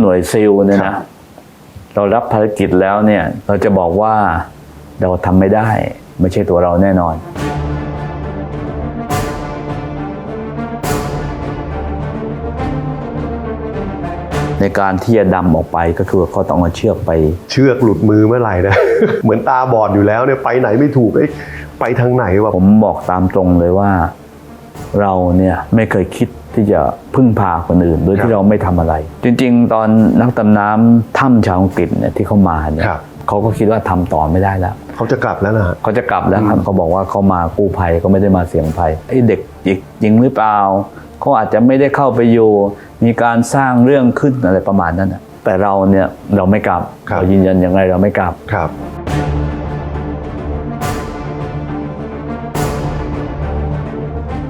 หน่วยซิลเนี่ยครันะบเรารับภารกิจแล้วเนี่ย เราจะบอกว่าเราทำไม่ได้ ไม่ใช่ตัวเราแน่นอนในการที่จะดำออกไปก็คือเขาต้องเอาเชือกไป เชือกหลุดมือเมื่อไหร่นะ เหมือนตาบอดอยู่แล้วเนี่ยไปไหนไม่ถูกเอ้ยไปทางไหนวะผมบอกตามตรงเลยว่า เราเนี่ยไม่เคยคิดที่จะ พึ่งพาคนอื่น โดยที่เราไม่ทำอะไร จริง ๆ ตอนนักดำน้ำถ้ำชาวอังกฤษเนี่ยที่เขามาเนี่ยครับเขาก็คิดว่าทำต่อไม่ได้แล้วเขาจะกลับแล้วนะฮะเขาจะกลับแล้วครับเขาบอกว่าเขามากู้ภัยก็ไม่ได้มาเสี่ยงภัยไอ้เด็กจิกจริงหรือเปล่าเขาอาจจะไม่ได้เข้าไปอยู่ มีการสร้างเรื่องขึ้นอะไรประมาณนั้นน่ะแต่เราเนี่ยเราไม่กลับครับเรายืนยันยังไงเราไม่กลับครับ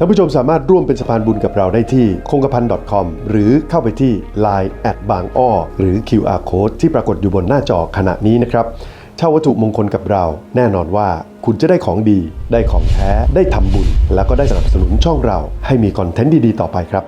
ท่านผู้ชมสามารถร่วมเป็นสะพานบุญกับเราได้ที่คงกระพัน .com หรือเข้าไปที่ Line แอดบางอ้อหรือ QR Code ที่ปรากฏอยู่บนหน้าจอขณะนี้นะครับเช่าวัตถุมงคลกับเรา แน่นอนว่าคุณจะได้ของดี ได้ของแท้ ได้ทำบุญ แล้วก็ได้สนับสนุนช่องเรา ให้มีคอนเทนต์ดีๆ ต่อไปครับ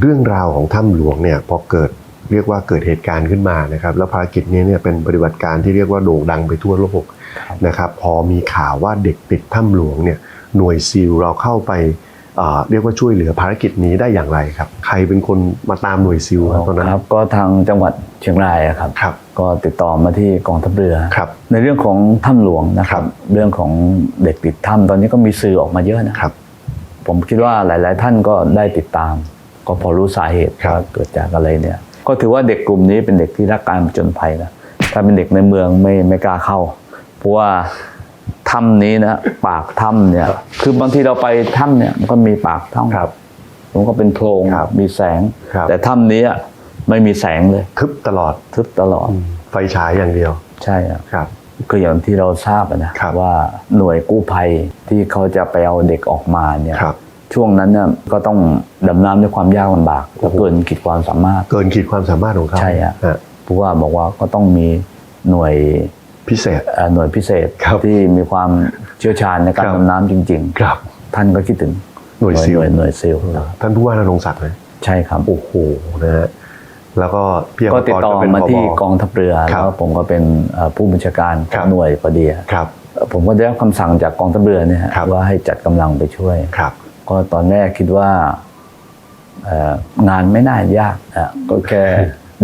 เรื่องราวของถ้ำหลวงเนี่ยพอเกิด เรียกว่าเกิดเหตุการณ์ขึ้นมานะครับแล้วภารกิจนี้เนี่ยเป็นปฏิบัติการที่เรียกว่าโด่งดังไปทั่วโลกนะครับพอมีข่าวว่าเด็กติดถ้ำหลวงเนี่ยหน่วยซีลเราเข้าไปอ่าเรียกว่าช่วยเหลือภารกิจนี้ได้อย่างไรครับ ใครเป็นคนมาตามหน่วยซิลครับตอนนั้นครับก็ทางจังหวัดเชียงรายอะครับครับก็ติดต่อมาที่กองทัพเรือครับในเรื่องของถ้ำหลวงนะคครัรับบเรื่องของเด็กติดถ้ำตอนนี้ก็มีสื่อออกมาเยอะนะครับ ผมคิดว่าหลาย ๆ ท่านก็ได้ติดตาม ก็พอรู้สาเหตุครับว่าเกิดจากอะไรเนี่ย ก็ถือว่าเด็กกลุ่มนี้เป็นเด็กที่รักการผจญภัยนะถ้าเป็นเด็กในเมืองไม่ไม่กล้าเข้า เพราะว่าถ้ำนี้นะปากถ้ำเนี่ย คือบางทีเราไปถ้ำเนี่ยมันก็มีปากถ้ำครับมันก็เป็นโพรงครับมีแสงครับแต่ถ้ำนี้อะไม่มีแสงเลยทึบตลอดทึบตลอด ไฟฉายอย่างเดียว ใช่ครับครับก็อย่างที่เราทราบอะนะครับว่าหน่วยกู้ภัยที่เขาจะไปเอาเด็กออกมาเนี่ยครับ ช่วงนั้นเนี่ยก็ต้องดำน้ำด้วยความยากลำบากและเกินขีดความสามารถ เกินขีดความสามารถของเขาใช่ฮะฮะผู้ว่าบอกว่าก็ต้องมีหน่วยพิเศษเอ่อหน่วยพิเศษครับที่มีความเชี่ยวชาญในการครับดำน้ำจริงครับๆท่านก็คิดถึงหน่วยซิลหน่วยหน่วยซิลท่านผู้ว่านรงศักดิ์นะใช่ครับโอ้โหนะฮะแล้วก็พี่ก็ติดต่อเป็นมาที่ผบกองทัพเรือครับแล้วผมก็เป็นเอ่อผู้บัญชาการขครัองบหน่วยพอดีอะครับ ผมก็ได้รับคำสั่งจากกองทัพเรือเนี่ยฮะครับว่าให้จัดกำลังไปช่วยครับ ก็ตอนแรกคิดว่าเอ่องานไม่น่ายากอะก็แค่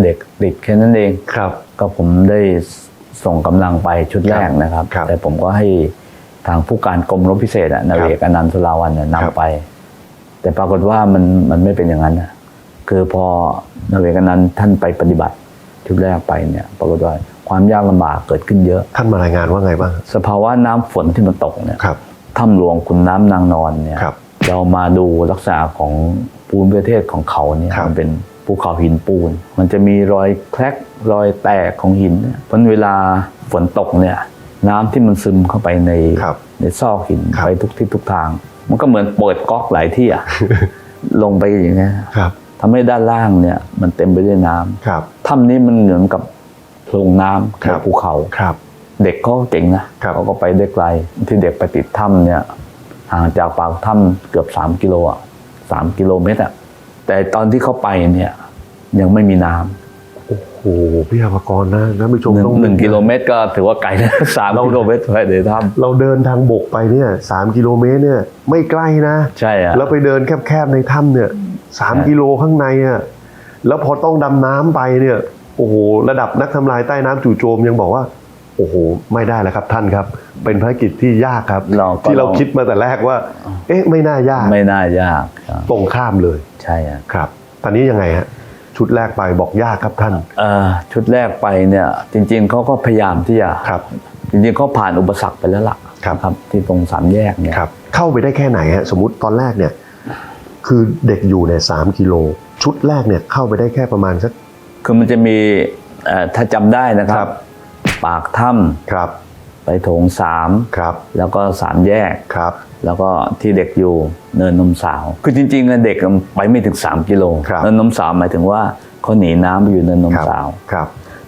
เด็กติดแค่นั้นเองครับ ก็ผมได้ส่งกำลังไปชุดแรกนะครับครับแต่ผมก็ให้ทางผู้การกรมรบพิเศษอะนาเวกอนันต์สลาวันเนี่ยครับนำไป แต่ปรากฏว่ามันมันไม่เป็นอย่างนั้นนะคือพอนาเวกอนันต์ท่านไปปฏิบัติชุดแรกไปเนี่ย ปรากฏว่าความยากลำบากเกิดขึ้นเยอะ ท่านมารายงานว่าไงบ้าง สภาวะน้ำฝนที่มันตกเนี่ยครับถ้ำหลวงขุนน้ำนางนอนเนี่ยครับ เรามาดูลักษณะของปูนประเทศของเขาเนี่ยครับมันเป็นภูเขาหินปูน มันจะมีรอยแคลกรอยแตกของหินเนี่ยเพราะเวลาฝนตกเนี่ยน้ำที่มันซึมเข้าไปในครับในซอกหินครับไปทุกทิศทุกทาง มันก็เหมือนเปิดก๊อกหลายที่อะลงไปอย่างเงี้ยครับทำให้ด้านล่างเนี่ยมันเต็มไปด้วยน้ำครับถ้ำนี้มันเหมือนกับโพรงน้ำครัในบภูเขาครับเด็กเขาก็เก่งนะครับเขาก็ไปได้ไกลที่เด็กไปติดถ้ำเนี่ย ห่างจากปากถ้ำเกือบสามกิโลอะสามกิโลเมตรอะแต่ตอนที่เขาไปเนี่ย ยังไม่มีน้ำโอ้โหพี่อาภากรนะท่านผู้ชมหนึ่งต้องหนึ่งกิโลเมตรก็ถือว่าไกลนะสามกิโลเมตรไปในถ้เราเดินทางบกไปเนี่ยสามกิโลเมตรเนี่ยไม่ใกล้นะำใช่อะแล้วไปเดินแคบๆในถ้ำเนี่ยสามใช่กิโลข้างในอะแล้วพอต้องดำน้ำไปเนี่ย โอ้โหระดับนักทำลายใต้น้ำจู่โจมยังบอกว่า โอ้โหไม่ได้แล้วครับท่านครับ เป็นภารกิจที่ยากครับ เราก็ที่เราคิดมาแต่แรกว่า เอ๊ะไม่น่ายากไม่น่ายากครับตรงข้ามเลยใช่อะครับ ตอนนี้ยังไงฮะชุดแรกไปบอกยากครับท่านเอ่อชุดแรกไปเนี่ยจริง ๆเขาก็พยายามที่จะครับ จริงๆเขาผ่านอุปสรรคไปแล้วล่ะครับครับที่ตรงสามแยกเนี่ย ครับ เข้าไปได้แค่ไหนฮะสมมติตอนแรกเนี่ย คือเด็กอยู่เนี่ยสามกิโลชุดแรกเนี่ยเข้าไปได้แค่ประมาณสัก คือมันจะมีเอ่อถ้าจำได้นะคครัรับ บ ปากถ้ครับำไปโถงสามครับ แล้วก็สามแยกครับ แล้วก็ที่เด็กอยู่เนินนมสาว คือจริงๆอะเด็กไปไม่ถึง 3 กิโลครับเนินนมสาวหมายถึงว่าเขาหนีน้ำไปอยู่เนินนมครับสาวครับ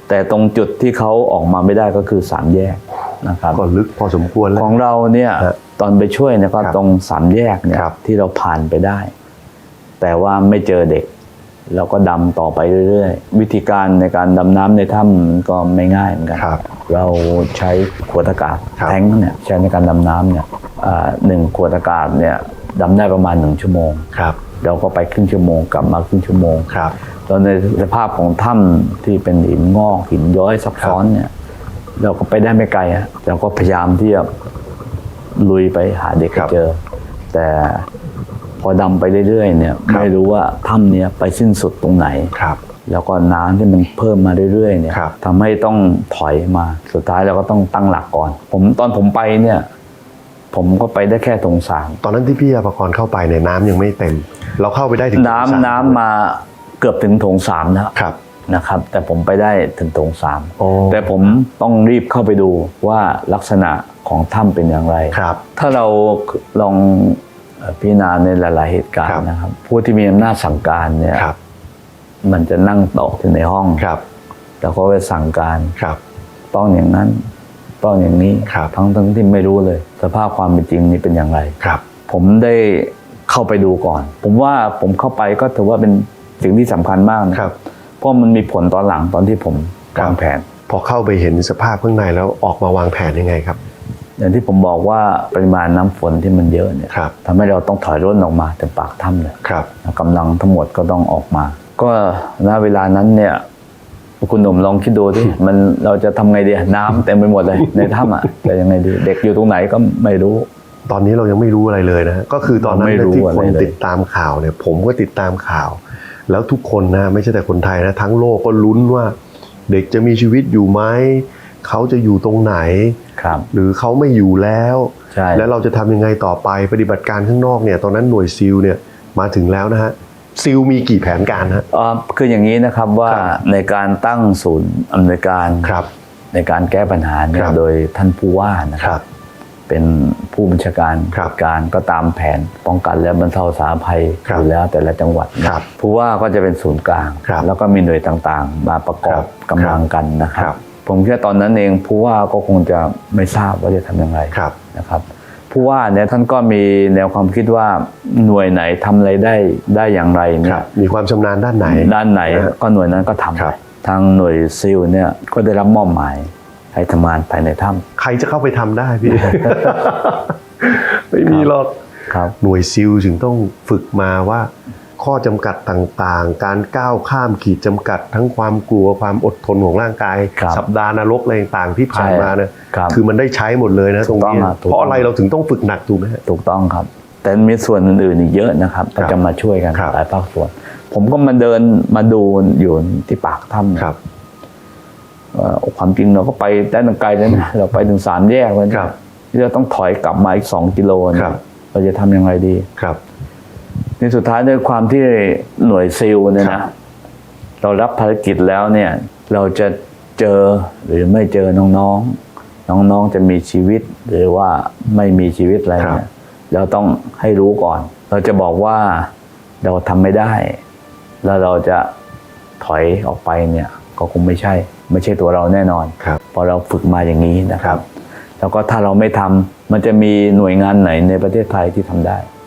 แต่ตรงจุดที่เขาออกมาไม่ได้ก็คือสามแยกนะครับก็ลึกพอสมควรแล้วของเราเนี่ยฮะตอนไปช่วยเนี่ยก็ครับตรงสามแยกเนี่ยครับที่เราผ่านไปได้ แต่ว่าไม่เจอเด็ก เราก็ดำต่อไปเรื่อยๆ วิธีการในการดำน้ำในถ้ำมันก็ไม่ง่ายเหมือนกันครับ เราใช้ขวดอากาศครับ แทงค์เนี่ยใช้ในการดำน้ำเนี่ยอ่าหนึ่งขวดอากาศเนี่ยดำได้ประมาณหนึ่งชั่วโมง ครับเราก็ไปครึ่งชั่วโมงกลับมาครึ่งชั่วโมงครับแล้วในสภาพของถ้ำที่เป็นหินงอกหินย้อยซับซ้อนเนี่ย เราก็ไปได้ไม่ไกลฮะเราก็พยายามที่จะลุยไปหาเด็กครับให้เจอ แต่ พอดำไปเรื่อยๆเนี่ยครับ ไม่รู้ว่าถ้ำเนี้ยไปสิ้นสุดตรงไหน ครับ แล้วก็น้ำที่มันเพิ่มมาเรื่อยๆเนี่ยครับ ทำให้ต้องถอยมาสุดท้ายเราก็ต้องตั้งหลักก่อน ผมตอนผมไปเนี่ย ผมก็ไปได้แค่ตรงสามตอนนั้นที่พี่อภกรเข้าไปเนี่ยน้ำยังไม่เต็ม เราเข้าไปได้ถึงน้ำโถงสามน้ำมาเกือบถึงโถงสามนะครับ นะครับแต่ผมไปได้ถึงโถงสามโอ้ แต่ผมต้องรีบเข้าไปดูว่าลักษณะของถ้ำเป็นอย่างไร ครับ ถ้าเราลองเอ่อ พิจารณาในหลาย ๆ เหตุการครัณ์บนะครับ ผู้ที่มีอำนาจสั่งการเนี่ยครับมันจะนั่งโต๊ะอยู่ในห้องครับ แล้วก็ไปสั่งการครับ ต้องอย่างนั้น ต้องอย่างนี้ครับทั้งทั้งที่ไม่รู้เลย สภาพความเป็นจริงนี่เป็นอย่างไรครับ ผมได้เข้าไปดูก่อน ผมว่าผมเข้าไปก็ถือว่าเป็นสิ่งที่สำคัญมากนะครับ เพราะมันมีผลตอนหลังตอนที่ผมครับวางแผน พอเข้าไปเห็นสภาพข้างในแล้วออกมาวางแผนยังไงครับ อย่างที่ผมบอกว่าปริมาณน้ำฝนที่มันเยอะเนี่ยครับทำให้เราต้องถอยร่นออกมาจากปากถ้ำเลยครับกำลังทั้งหมดก็ต้องออกมา ก็ณเวลานั้นเนี่ยคุณหนุ่มลองคิดดูที่มันเราจะทำไงดีน้ำเต็มไปหมดเลยในถ้ำอะจะยังไงดี เด็กอยู่ตรงไหนก็ไม่รู้ ตอนนี้เรายังไม่รู้อะไรเลยนะฮะก็คือตอนนั้นเราไม่เนี่ยรู้ที่อะไรคนเลยติดตามข่าวเนี่ย ผมก็ติดตามข่าว แล้วทุกคนนะไม่ใช่แต่คนไทยนะทั้งโลกก็ลุ้นว่า เด็กจะมีชีวิตอยู่ไหม เขาจะอยู่ตรงไหน ครับ หรือเขาไม่อยู่แล้ว ใช่ แล้วเราจะทำยังไงต่อไปปฏิบัติการข้างนอกเนี่ยตอนนั้นหน่วยซิลเนี่ยมาถึงแล้วนะฮะซิลมีกี่แผนการฮะ เอ่อคืออย่างนี้นะครับว่าครับในการตั้งศูนย์อำนวยการครับในการแก้ปัญหาเนี่คยรับโดยท่านผู้ว่านะคครัรับบเป็นผู้บัญชาการครับจัดการก็ตามแผนป้องกันและบรรเทาสาธารณภัยครับอยู่แล้วแต่ละจังหวัดนะครับ ผู้ว่าก็จะเป็นศูนย์กลาง ครับแล้วก็มีหน่วยต่างๆ มาประกอบครับกำลังกันนะครัครับบ ผมคิดว่าตอนนั้นเองผู้ว่าก็คงจะไม่ทราบว่าจะทำยังไงครับนะครับผู้ว่าเนี่ยท่านก็มีแนวความคิดว่าหน่วยไหนทำอะไรได้ได้อย่างไรคเนี่รัยบมีความชำนาญด้านไหน ด้านไหนนะฮะก็หน่วยนั้นก็ทำครับทางหน่วยซิลเนี่ยก็ได้รับมอบหมายให้ทำงานภายในถ้ใครจะเข้าไปทำได้พี่ไม่มีหรอกำครับหน่วยซิลถึงต้องฝึกมาว่า ข้อจำกัดต่างๆ การก้าวข้ามขีดจำกัด ทั้งความกลัวความอดทนของร่างกายครับสัปดาห์นรกอะไรต่างๆที่ผ่านใช่มาเนี่ยครับคือมันได้ใช้หมดเลยนะตรงนี้ถูกต้องครับถูกต้องเพราะอะไรเราถึงต้องฝึกหนักถูกไหมฮะถูกต้องครับ แต่มีส่วนอื่นๆอีกเยอะนะครับครับก็จะมาช่วยกันครับหลายภาคส่วน ผมก็มาเดินมาดูอยู่ที่ปากถ้ำเนี่ยครับเอ่อความจริงเราก็ไปได้ตั้งไกลเลยนะเราไปถึงสามแยกเลยนะครับที่เราต้องถอยกลับมาอีกสองกิโลเนยครับเราจะทำยังไงดีครับในสุดท้ายด้วยความที่หน่วยซิลเนี่ยครันะบเรารับภารกิจแล้วเนี่ย เราจะเจอหรือไม่เจอน้องๆ น้องๆจะมีชีวิตหรือว่าไม่มีชีวิตอะไรเนี่ยเราต้องให้รู้ก่อน เราจะบอกว่าเราทำไม่ได้ แล้วเราจะถอยออกไปเนี่ย ก็คงไม่ใช่ ไม่ใช่ตัวเราแน่นอนครับเพอเราฝึกมาอย่างนี้นะคครัรับบแล้วก็ถ้าเราไม่ทำมันจะมีหน่วยงานไหนในประเทศไทยที่ทำได้ครับ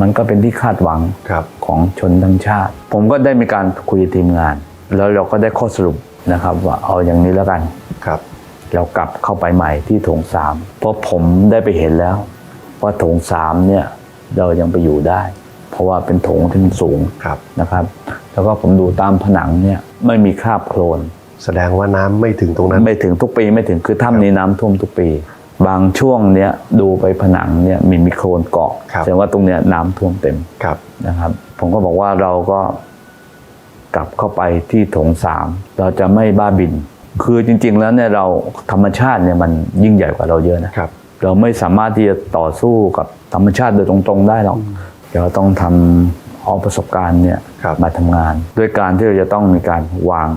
มันก็เป็นที่คาดหวังครับของชนทั้งชาติ ผมก็ได้มีการคุยกับทีมงาน แล้วเราก็ได้ข้อสรุปนะครับว่าเอาอย่างนี้แล้วกันครับ เรากลับเข้าไปใหม่ที่โถงสามเพราะผมได้ไปเห็นแล้ว ว่าโถงสามเนี่ยเรายังไปอยู่ได้ เพราะว่าเป็นโถงที่มันสูงครับนะครับ แล้วก็ผมดูตามผนังเนี่ยไม่มีคราบโคลนแสดงว่าน้ำไม่ถึงตรงนั้น ไม่ถึงทุกปีไม่ถึงคือถ้ำนี้น้ำท่วมทุกปี บางช่วงเนี้ยดูไปผนังเนี่ยมีมีโคลนเกาะครับแสดงว่าตรงเนี้ยน้ำท่วมเต็มครับนะครับ ผมก็บอกว่าเราก็กลับเข้าไปที่โถงสามเราจะไม่บ้าบิน คือจริง ๆ แล้วเนี่ยเราธรรมชาติเนี่ยมันยิ่งใหญ่กว่าเราเยอะนะครับ เราไม่สามารถที่จะต่อสู้กับธรรมชาติโดยตรงๆได้หรอกเราต้องทำเอาประสบการณ์เนี่ยครับมาทำงาน ด้วยการที่เราจะต้องมีการวาง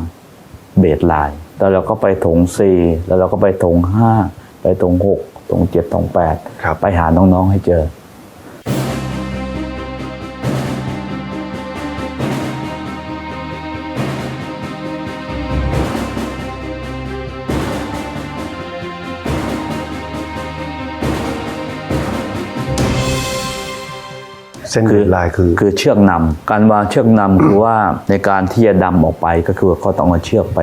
เบสไลน์แล้วเราก็ไปถง4แล้วเราก็ไปถง5ไปถง6ถง7ถงครับ8ไปหาน้องๆให้เจอเส้นเบสไลน์คือคือเชือกนำการวางเชือกนำคือว่าในการที่จะดำออกไปก็คือเขาต้องเอาเชือกไป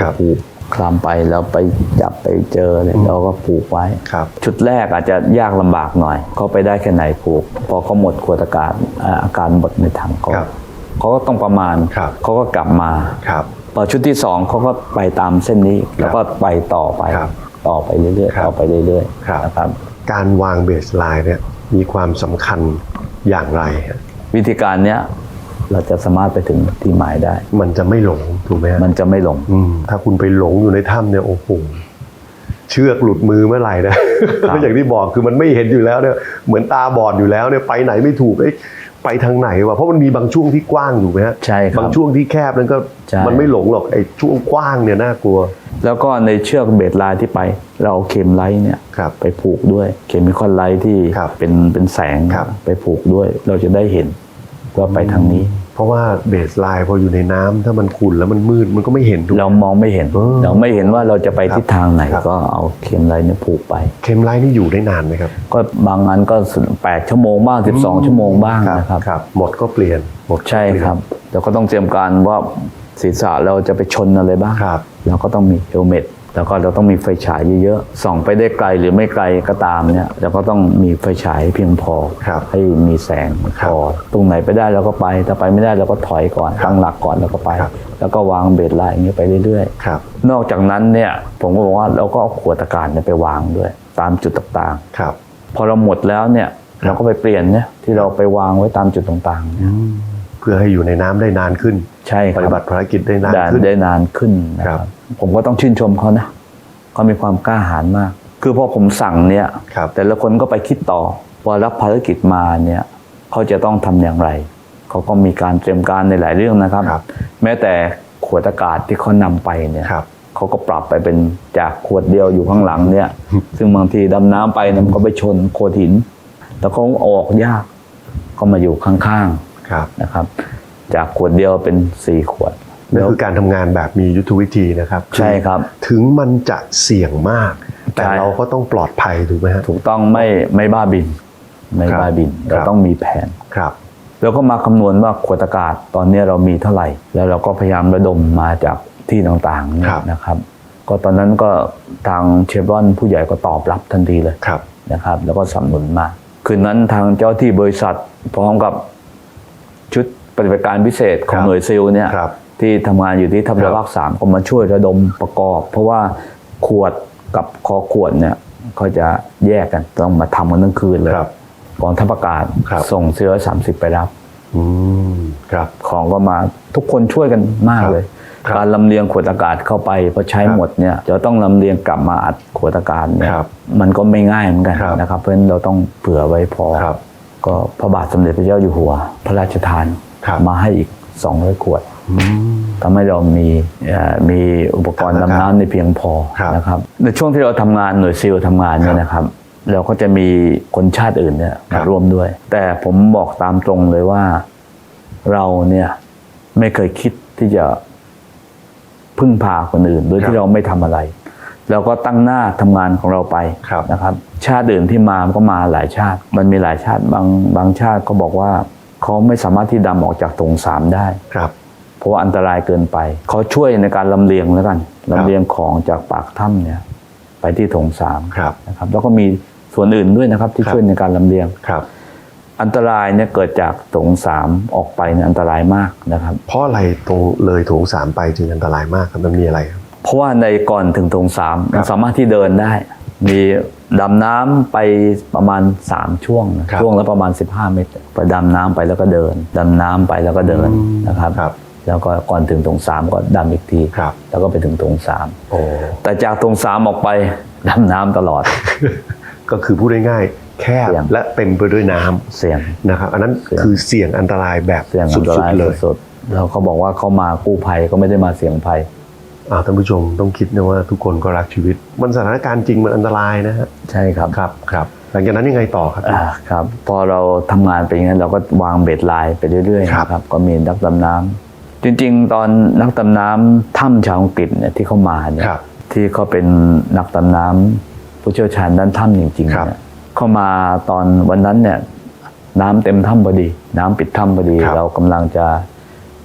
ครับผูก คลำไปแล้วไปจับไปเจอเลยเราก็ผูกไว้ครับชุดแรกอาจจะยากลำบากหน่อยเขาไปได้แค่ไหนผูก พอเขาหมดขวดอากาศอ่าอาการหมดในถังเขาครับเขาก็ต้องประมาณครับเขาก็กลับมาครับพอชุดที่สองเขาก็ไปตามเส้นนี้แล้วก็ไปต่อไปครับต่อไปเรื่อยครับๆต่อไปเรื่อยครับๆนะครับการวางเบสไลน์เนี่ยมีความสำคัญอย่างไรฮะวิธีการเนี้ย เราจะสามารถไปถึงที่หมายได้ มันจะไม่หลงถูกไหมฮะมันจะไม่หลงอืมถ้าคุณไปหลงอยู่ในถ้ำเนี่ยโอ้โหเชือกหลุดมือเมื่อไหร่นะครับอย่างที่บอกคือมันไม่เห็นอยู่แล้วเนี่ยเหมือนตาบอดอยู่แล้วเนี่ยไปไหนไม่ถูกเอ๊ะไปทางไหนวะเพราะมันมีบางช่วงที่กว้างอยู่ไหมฮะใช่ครับบางช่วงที่แคบนั้นก็ใช่มันไม่หลงหรอกไอ้ช่วงกว้างเนี่ยน่ากลัว แล้วก็ในเชือกเบสไลน์ที่ไป เราเอาเข็มไลท์เนี่ยครับไปผูกด้วยเข็มมิคอนไลท์ที่ครับเป็นเป็นแสงครับไปผูกด้วยเราจะได้เห็น ว่าไปทางนี้ เพราะว่าเบสไลน์พออยู่ในน้ำถ้ามันขุ่นแล้วมันมืดมันก็ไม่เห็นถูกไหมเรามองไม่เห็นเออเราไม่เห็นว่าเราจะไปครับทิศทางไหนครับก็เอาเข็มไลท์เนี่ยผูกไป เข็มไลน์นี่อยู่ได้นานไหมครับ ก็บางอันก็แปดชั่วโมงบ้างสิบสองชั่วโมงบ้างนะครับครับหมดก็เปลี่ยนหมดก็ใช่เปลี่ยนครับเราก็ต้องเตรียมการว่าศีรษะเราจะไปชนอะไรบ้างครับเราก็ต้องมีเฮลเมต แล้วก็เราต้องมีไฟฉายเยอะๆส่องไปได้ไกลหรือไม่ไกลก็ตามเนี่ยเราก็ต้องมีไฟฉายเพียงพอครับให้มีแสงพครับอตรงไหนไปได้เราก็ไปถ้าไปไม่ได้เราก็ถอยก่อนครับตั้งหลักก่อนแล้วก็ไปครับแล้วก็วางเบสไลน์อย่างนี้ไปเรื่อยครับๆนอกจากนั้นเนี่ยผมก็บอกว่าเราก็เอาขวดอากาศเนี่ยไปวางด้วย ตามจุดต่างครับๆพอเราหมดแล้วเนี่ยเราก็ไปเปลี่ยนเนี่ยที่เราไปวางไว้ตามจุดต่างๆเนี่ยเพื่อให้อยู่ในน้ำได้นานขึ้น ใช่คปรับฏิบัติภารกิจได้นานได้ขึ้นได้นานขึ้นนะคครัรับบผมก็ต้องชื่นชมเขานะเขามีความกล้าหาญมาก คือพอผมสั่งเนี่ยครับแต่ละคนก็ไปคิดต่อว่ารับภารกิจมาเนี่ยเขาจะต้องทำอย่างไรเขาก็มีการเตรียมการในหลายเรื่องนะครับครับแม้แต่ขวดอากาศที่เขานำไปเนี่ยครับเขาก็ปรับไปเป็นจากขวดเดียวอยู่ข้างหลังเนี่ย ซึ่งบางทีดำน้ำไปเนี่ยมันก็ไปชนโขดหิน แล้วเขาออกยากก็มาอยู่ข้าง ครับๆนะครับ จากขวดเดียวเป็นสี่ขวดนั่นคือการทำงานแบบมียุทธวิธีนะครับ ใช่ครับ ถึงมันจะเสี่ยงมาก แต่ใช่เราก็ต้องปลอดภัยถูกไหมฮะถูกต้องไม่ไม่บ้าบิน ไม่ครับบ้าบิน เราครับต้องมีแผนครับเราก็มาคำนวณว่าขวดอากาศตอนนี้เรามีเท่าไหร่ แล้วเราก็พยายามระดมมาจากที่ต่างๆเนี่ครัยบนะครับ ก็ตอนนั้นก็ทางเชฟรอนผู้ใหญ่ก็ตอบรับทันทีเลยครับนะครับ แล้วก็สนับสนุนมา คืนนั้นทางเจ้าที่บริษัทพร้อมกับ ชุดปฏิบัติการพิเศษของครับหน่วยซิลเนี่ยครับที่ทำงานอยู่ที่ทัพเรือครับภาคสามก็มาช่วยระดมประกอบ เพราะว่าขวดกับคอขวดเนี่ยเขาจะแยกกันต้องมาทำกันทั้งคืนเลยครับกองทัพอากาศครับส่งเสื้อสามสิบไปรับอืมครับของก็มาทุกคนช่วยกันมากครับเลยครับการลำเลียงขวดอากาศเข้าไปพอใช้ครับหมดเนี่ยจะต้องลำเลียงกลับมาอัดขวดอากาศเนี่ยครับมันก็ไม่ง่ายเหมือนกันครับนะครับ เพราะฉะนั้นเราต้องเผื่อไว้พอครับ ก็พระบาทสมเด็จพระเจ้าอยู่หัว พระราชทานครับมาให้อีก 200 ขวดอืมทำให้เรามีเอ่อมีอุปกรณ์ครับดำน้ำในเพียงพอครับนะครับในช่วงที่เราทำงานหน่วยซิลทำงานเนี่ยนะครับ เราก็จะมีคนชาติอื่นเนี่ยครัมาบร่วมด้วย แต่ผมบอกตามตรงเลยว่าเราเนี่ยไม่เคยคิดที่จะพึ่งพาคนอื่น โดยครับที่เราไม่ทำอะไร เราก็ตั้งหน้าทำงานของเราไปครับนะครับ ชาติอื่นที่มาก็มาหลายชาติ มันมีหลายชาติบางบางชาติก็บอกว่าเขาไม่สามารถที่ดำออกจากตรงสามได้ครับ เพราะว่าอันตรายเกินไปเขาช่วยในการลำเลียงแล้วกันลำเลียงของจากปากถ้ำเนี่ย ไปที่โถงสามครับนะครับ แล้วก็มีส่วนอื่นด้วยนะครับ ที่ครับช่วยในการลำเลียงครับ อันตรายเนี่ยเกิดจากโถงสามออกไปเนี่ยอันตรายมากนะครับ เพราะอะไรตรงเลยโถงสามไปจึงอันตรายมากครับมันมีอะไรครับ เพราะว่าในก่อนถึงโถงสามครัมับนสามารถที่เดินได้ มีดำน้ำไปประมาณ 3 ช่วงนะครับช่วงละประมาณ 15 เมตร ไปดำน้ำไปแล้วก็เดิน ดำน้ำไปแล้วก็เดินอืมนะครับครับแล้วก็ก่อนถึงโถงสามก็ดำอีกทีครับแล้วก็ไปถึงโถงสามโอ้แต่จากตรงสามออกไปดำน้ำตลอด ก็คือพูดง่ายๆแคบเสี่ยงและเต็มไปด้วยน้ำเสี่ยงนะครับ อันนั้นเสี่ยงคือเสี่ยงอันตรายแบบเสี่ยงอัสุนตราดยๆเลยสุดๆแล้วเขาบอกว่าเขามากู้ภัยก็ไม่ได้มาเสี่ยงภัยอ่า ท่านผู้ชมต้องคิดนะว่าทุกคนก็รักชีวิต มันสถานการณ์จริงมันอันตรายนะฮะใช่ครับครับครับหลังจากนั้นยังไงต่อครับอ่าครับ พอเราทำงานไปอย่างนั้นเราก็วางเบ็ดไลน์ไปเรื่อยๆครับนะครับก็มีนักดำน้ำจริง ๆ ตอนนักดำน้ำถ้ำชาวอังกฤษเนี่ยที่เขามาเนี่ยครับที่เขาเป็นนักดำน้ำผู้เชี่ยวชาญด้านถ้ำจริงๆครับเนี่ยเข้ามาตอนวันนั้นเนี่ยน้ำเต็มถ้ำพอดี น้ำปิดถ้ำพอดีครับเรากำลังจะ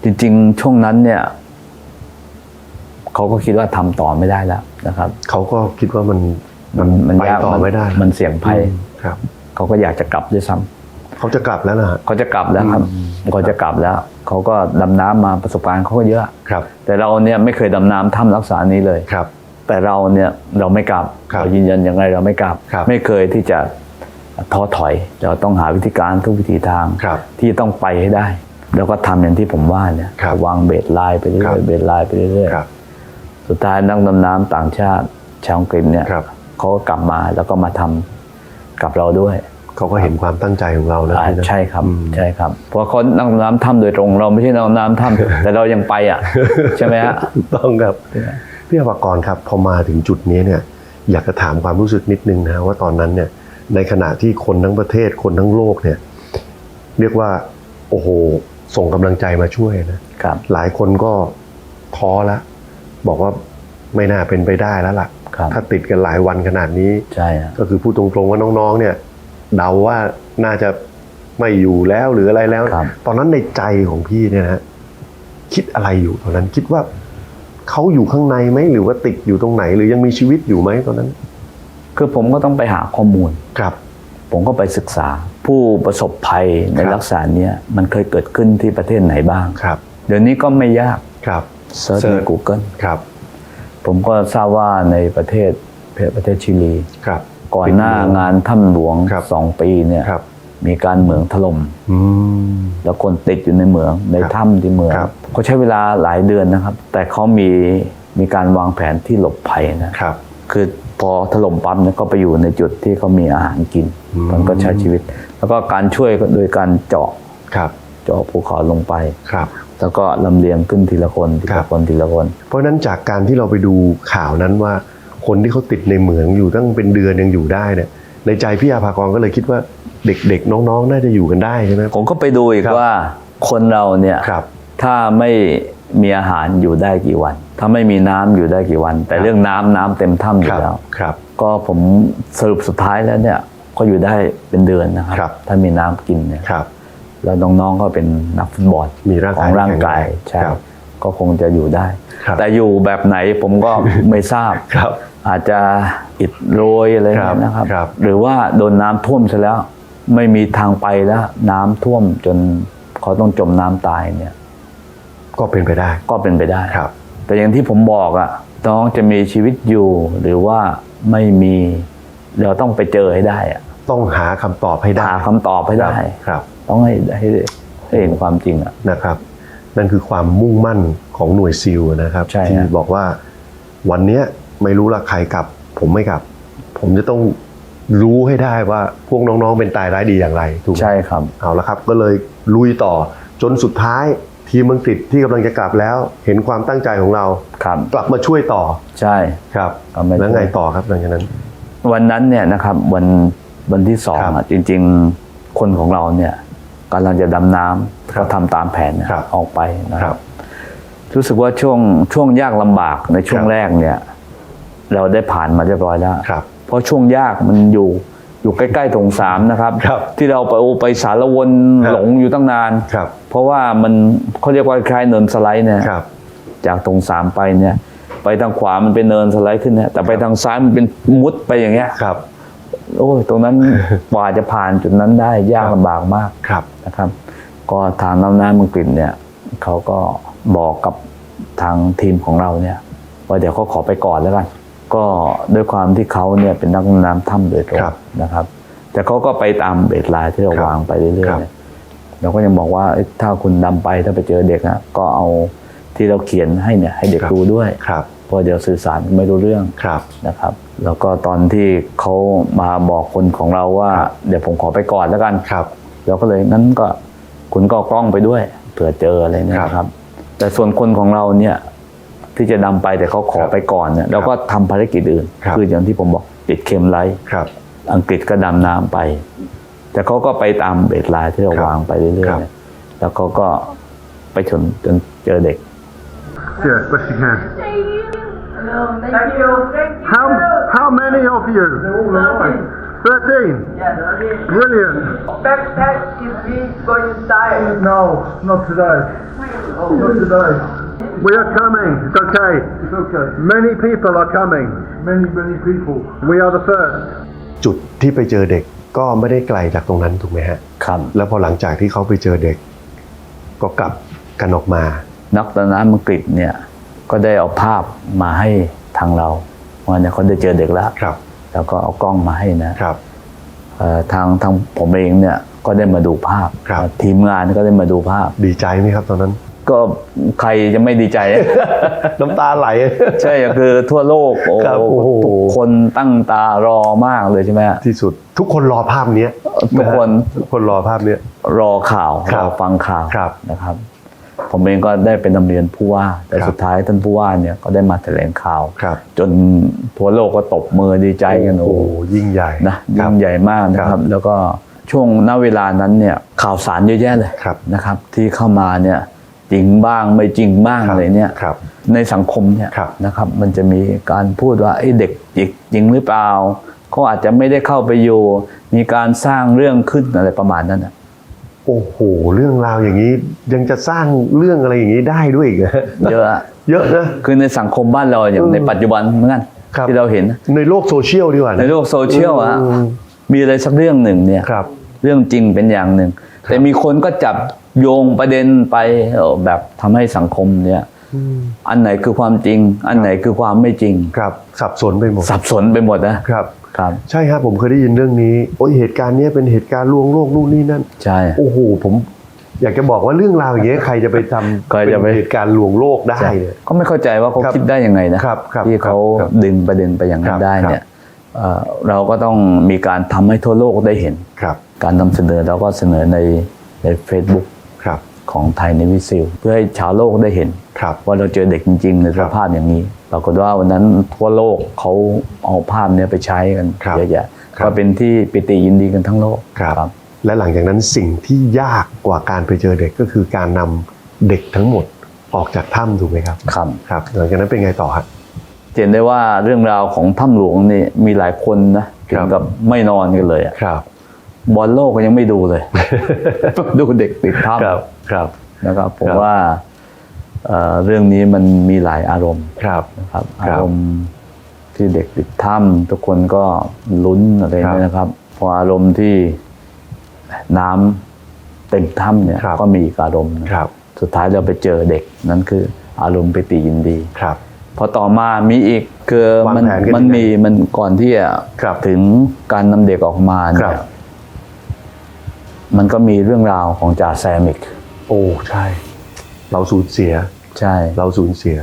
จริง ๆ ช่วงนั้นเนี่ย เขาก็คิดว่าทำต่อไม่ได้แล้วนะครับเขาก็คิดว่ามันมันมันไปยากต่อไม่ได้มันเสี่ยงภัยอืมครับเขาก็อยากจะกลับด้วยซ้ำเขาจะกลับแล้วนะฮะเขาจะกลับแล้วครับเขาจะกลับแล้วเขาก็ดำน้ำมาประสบการณ์เขาก็เยอะครับ แต่เราเนี่ยไม่เคยดำน้ำถ้ำรักษานี้เลยครับ แต่เราเนี่ยเราไม่กลับครับเรายืนยันยังไงเราไม่กลับครับ ไม่เคยที่จะท้อถอย เราต้องหาวิธีการทุกวิธีทางครับที่ต้องไปให้ได้ แล้วก็ทำอย่างที่ผมว่าเนี่ยครับวางเบสไลน์ไปเรื่ครัอยบๆเบสไลน์ไปเรื่อยครับๆ สุดท้ายนักดำน้ำต่างชาติชาวอังกฤษเนี่ยครับ เขาก็กลับมาแล้วก็มาทำกับเราด้วย เขาก็เห็นความตั้งใจของเรานะอ่าพี่นะ ใช่ครับอืมใช่ครับ เพราะเขานั่งน้ำถ้ำโดยตรง เราไม่ใช่นั่งน้ำถ้ำ แต่เรายังไปอะ ใช่ไหมฮะ ถูกต้องครับพี่อภากรครับพอมาถึงจุดนี้เนี่ยอยากจะถามความรู้สึกนิดนึงนะฮะว่าตอนนั้นเนี่ยในขณะที่คนทั้งประเทศคนทั้งโลกเนี่ยเรียกว่าโอ้โหส่งกำลังใจมาช่วยนะครับ หลายคนก็ท้อแล้ว บอกว่าไม่น่าเป็นไปได้แล้วล่ะ ครับ ถ้าติดกันหลายวันขนาดนี้ ใช่ฮะก็คือพูดตรงๆว่าน้องๆ เนี่ยเดาว่าน่าจะไม่อยู่แล้วหรืออะไรแล้ว ครับ ตอนนั้นในใจของพี่เนี่ยนะคิดอะไรอยู่ตอนนั้นคิดว่าเขาอยู่ข้างในไหมหรือว่าติดอยู่ตรงไหน หรือยังมีชีวิตอยู่ไหมตอนนั้นคือผมก็ต้องไปหาข้อมูล ครับ ผมก็ไปศึกษา ผู้ประสบภัยในครับ ลักษณะเนี้ยมันเคยเกิดขึ้นที่ประเทศไหนบ้าง ครับเดี๋ยวนี้ก็ไม่ยาก ครับ เซิร์ชใน Search Google ครับ ผมก็ทราบว่าในประเทศประเทศชิลีครับ ก่อนหน้างานถ้ำหลวงครับสองปีเนี่ยครับมีการเหมืองถล่มอืมแล้วคนติดอยู่ในเหมืองในครับถ้ำที่เหมืองครับเขาใช้เวลาหลายเดือนนะครับ แต่เขามีมีการวางแผนที่หลบภัยนะครับ คือพอถล่มปั๊มเนี่ยก็ไปอยู่ในจุดที่เขามีอาหารกินอืมมันก็ใช้ชีวิต แล้วก็การช่วยก็โดยการเจาะครับ เจาะภูเขาลงไปครับ แล้วก็ลำเลียงขึ้นทีละคนทีครัละบคนทีละคน เพราะฉะนั้นจากการที่เราไปดูข่าวนั้นว่าคนที่เขาติดในเหมืองอยู่ตั้งเป็นเดือนยังอยู่ได้เนี่ยในใจพี่อาภากรก็เลยคิดว่าเด็กๆ น้องๆ น่าจะอยู่กันได้ใช่ไหมผมก็ไปดูอีกครับว่าคนเราเนี่ยครับถ้าไม่มีอาหารอยู่ได้กี่วัน ถ้าไม่มีน้ำอยู่ได้กี่วัน แต่ครับเรื่องน้ำน้ำเต็มถ้ำอคยู่รับแล้วครับ ก็ผมสรุปสุดท้ายแล้วเนี่ยก็อยู่ได้เป็นเดือนนะคครัรับ ถ้ามีน้ำกินเนี่ยครับ แล้วน้องๆก็เป็นนักฟุตบอลมีร่างขกาอยงร่างกายที่แข็งแรงใช่ครับก็คงจะอยู่ได้ครับแต่อยู่แบบไหนผมก็ไม่ทราบครับ อาจจะอิดโรยอะไรครับนะครับครับหรือว่าโดนน้ำท่วมซะแล้ว ไม่มีทางไปแล้ว น้ำท่วมจนเขาต้องจมน้ำตายเนี่ย ก็เป็นไปได้ก็เป็นไปได้ครับ แต่อย่างที่ผมบอกอะน้องจะมีชีวิตอยู่ หรือว่าไม่มีเราต้องไปเจอให้ได้อะต้องหาคำตอบให้ได้หาคำตอบให้ได้ครับ ต้องให้ให้ให้เห็นความจริงอะนะครับ นั่นคือความมุ่งมั่นของหน่วยซิลนะครับใช่ที่ฮะบอกว่าวันเนี้ยไม่รู้ละใครกลับ ผมไม่กลับ ผมจะต้องรู้ให้ได้ว่าพวกน้องๆเป็นตายร้ายดีอย่างไรถูกไหม ใช่ครับ เอาละครับก็เลยลุยต่อจนสุดท้าย ทีมอังกฤษที่กำลังจะกลับแล้ว เห็นความตั้งใจของเรา ครับ กลับมาช่วยต่อใช่ ครับกลับมาช่วย แล้วไงต่อครับหลังจากนั้น วันนั้นเนี่ยนะครับวันวันที่สองครับอะจริง ๆ คนของเราเนี่ย กำลังจะดำน้ำครัก็บทำตามแผนนะครับออกไปนะคครัรับบรู้สึกว่าช่วงช่วงยากลำบากในช่วงครับแรกเนี่ย เราได้ผ่านมาเรียบร้อยแล้วครับ เพราะช่วงยากมันอยู่อยู่ใกล้ๆตรงสามนะครับครับ ที่เราไปโอไปสารวนครับหลงอยู่ตั้งนานครับ เพราะว่ามันเขาเรียกว่าคล้ายเนินสไลด์เนี่ยครับจากตรงสามไปเนี่ย ไปทางขวามันเป็นเนินสไลด์ขึ้นเนี่ยแต่ไปทางซ้ายมันเป็นมุดไปอย่างเงี้ยครับ โอ้ยตรงนั้นกว่าจะผ่านจุดนั้นได้ยากครับลำบากมากครับนะครับ ก็ทางน้ำน้ำอังกฤษเนี่ยเขาก็บอกกับทางทีมของเราเนี่ยว่าเดี๋ยวเขาขอไปก่อนแล้วกัน ก็ด้วยความที่เขาเนี่ยเป็นนักดำน้ำถ้ำโดยตรงครับนะครับ แต่เขาก็ไปตามเบสไลน์ที่เราครับวางไปเรื่อยครับๆเนี่ยเราก็ยังบอกว่าเอ้ยถ้าคุณดำไปถ้าไปเจอเด็กนะก็เอาที่เราเขียนให้เนี่ยให้เด็กดูด้วยครับเพ ราะเดี๋ยวสื่อสารไม่รู้เรื่องครับนะครับ แล้วก็ตอนที่เขามาบอกคนของเราว่า เดี๋ยวผมขอไปก่อนแล้วกันครับเราก็เลยงั้นก็คุณก็เอากล้องไปด้วยเผื่อเจออะไรเนี่ยครับนะครับแต่ส่วนคนของเราเนี่ยที่จะนำไปแต่เขาขอครับไปก่อนเนี่ยเราก็ทำภารกิจอื่นครับออย่างที่ผมบอกติดเข็มไลท์ครับอังกฤษก็ดำน้ำไป แต่เขาก็ไปตามเบสไลน์ที่เราครับวางไปเรื่อยครับๆเนี่ยแล้วเขาก็ไปจนจนเจอเด็ก Yeah, best you can. No, thank, you. Thank you. How how many of you? Thirteen. Yes. Brilliant. Backpack is me going inside. No, not today. Not today. We are coming. It's okay. It's okay. Many people are coming. Many, many people. We are the first. จุดที่ไปเจอเด็กก็ไม่ได้ไกลจากตรงนั้นถูกไหมฮะ ครับ แล้วพอหลังจากที่เขาไปเจอเด็ก ก็กลับกันออกมา นักดำน้ำอังกฤษเนี่ย ก็ได้เอาภาพมาให้ทางเราว่าเนี่ยเขาได้เจอเด็กแล้วครับ แล้วก็เอากล้องมาให้นะครับเอ่อทางทางผมเองเนี่ยก็ได้มาดูภาพครับทีมงานก็ได้มาดูภาพ ดีใจไหมครับตอนนั้น ก็ใครจะไม่ดีใจ น้ำตาไหล ใช่คือทั่วโลกโอ้ครับโอ้โหทุกคนตั้งตารอมากเลยใช่ไหมฮะที่สุดทุกคนรอภาพเนี้ยทุกคนทุกคนรอภาพเนี้ยรอข่าวครัรบอฟังข่าวครับนะครับ ผมเองก็ได้เป็นนำเรียนผู้ว่า แต่ครับสุดท้ายท่านผู้ว่าเนี่ยก็ได้มาแถลงข่าวครับจนทั่วโลกก็ตบมือดีใจกันโอ้โอ้โหยิ่งใหญ่นะครัยิ่บงใหญ่มากนะคครัรับบแล้วก็ช่วงณเวลานั้นเนี่ยข่าวสารเยอะแยะเลยครับนะครับ ที่เข้ามาเนี่ยจริงบ้างไม่จริงบ้างครับอะไรเนี่ยครับในสังคมเนี่ยครับนะครับ มันจะมีการพูดว่าไอ้เด็กจิกจริงหรือเปล่าเขาอาจจะไม่ได้เข้าไปอยู่ มีการสร้างเรื่องขึ้นอะไรประมาณนั้นนะ โอ้โหเรื่องราวอย่างนี้ยังจะสร้างเรื่องอะไรอย่างนี้ได้ด้วยอีกเหรอเยอะอะเยอะนะคือในสังคมบ้านเราอย่างอืมในปัจจุบันเหมือนกันครับที่เราเห็นในโลกโซเชียลดีกว่านะในโลกโซเชียลอะอืมมีอะไรสักเรื่องหนึ่งเนี่ยครับ เรื่องจริงเป็นอย่างหนึ่ง แต่มีคนก็จับโยงประเด็นไปเอ่อแบบทำให้สังคมเนี่ยอันไหนคือความจริง อันไหนคือความไม่จริงครับ สับสนไปหมดสับสนไปหมดนะครับ ครับใช่ครับผมเคยได้ยินเรื่องนี้โอ้ยเหตุการณ์เนี้ยเป็นเหตุการณ์ลวงโลกนู่นนี่นั่นใช่โอ้โหผมอยากจะบอกว่าเรื่องราวอย่างเงี้ยใครจะไปทำใครจะไปเป็นเหตุการณ์ลวงโลกได้ใช่เนี่ยก็ไม่เข้าใจว่าเขาครับคิดได้ยังไงนะครับครับที่เขาครับดึงประเด็นไปอย่างนั้ครันบได้เนี่ยเอ่อเราก็ต้องมีการทำให้ทั่วโลกได้เห็นครับการนำเสนอเราก็เสนอในใน Facebook ครับ ของไทยในวิซิลเพื่อให้ชาวโลกได้เห็นครับว่าเราเจอเด็กจริง ๆ ในคสรับภาพอย่างนี้ปรากฏว่าวันนั้นทั่วโลกเขาเอาภาพเนี้ยไปใช้กันครับเยอะแยะครับก็เป็นที่ปิติยินดีกันทั้งโลกครับ และหลังจากนั้นสิ่งที่ยากกว่าการไปเจอเด็กก็คือการนำเด็กทั้งหมดออกจากถ้ำถูกไหมครับครับครับหลังจากนั้นเป็นไงต่อฮะเห็นได้ว่าเรื่องราวของถ้ำหลวงนี่มีหลายคนนะถึครังบกับไม่นอนกันเลยอะครับ บอลโลกก็ยังไม่ดูเลย ดูเด็กติดถ้ครับครับำนะครับผมครับ ว่าเอ่อเรื่องนี้มันมีหลายอารมณ์ครับ นะครับครัอาบรมณ์ที่เด็กติดถ้ำทุกคนก็ลุ้นอะไรครับเนี่ยนะครับ พออารมณ์ที่น้ำเต็มถ้ำเนี่ยครับ ก็มีอีกอารมณ์นะครับ สุดท้ายเราไปเจอเด็กนั่นคืออารมณ์ไปตียินดี ครับ พอต่อมามีอีกคือวางมันแผนกันมันยังไงมีมันก่อนที่จะครับถึงการนำเด็กออกมาครัเนี่ยบ มันก็มีเรื่องราวของจ่าแซมอีกโอ้ใช่ เราสูญเสีย ใช่ เราสูญเสีย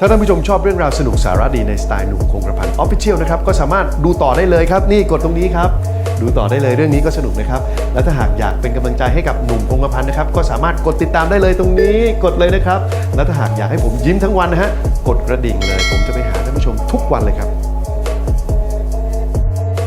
ถ้าท่านผู้ชมชอบเรื่องราวสนุกสาระดีในสไตล์หนุ่มคงกระพันออฟฟิเชียลนะครับ ก็สามารถดูต่อได้เลยครับ นี่กดตรงนี้ครับ ดูต่อได้เลยเรื่องนี้ก็สนุกนะครับ และถ้าหากอยากเป็นกำลังใจให้กับหนุ่มคงกระพันนะครับ ก็สามารถกดติดตามได้เลยตรงนี้กดเลยนะครับ และถ้าหากอยากให้ผมยิ้มทั้งวันนะฮะกดกระดิ่งเลย ผมจะไปหาท่านผู้ชมทุกวันเลยครับ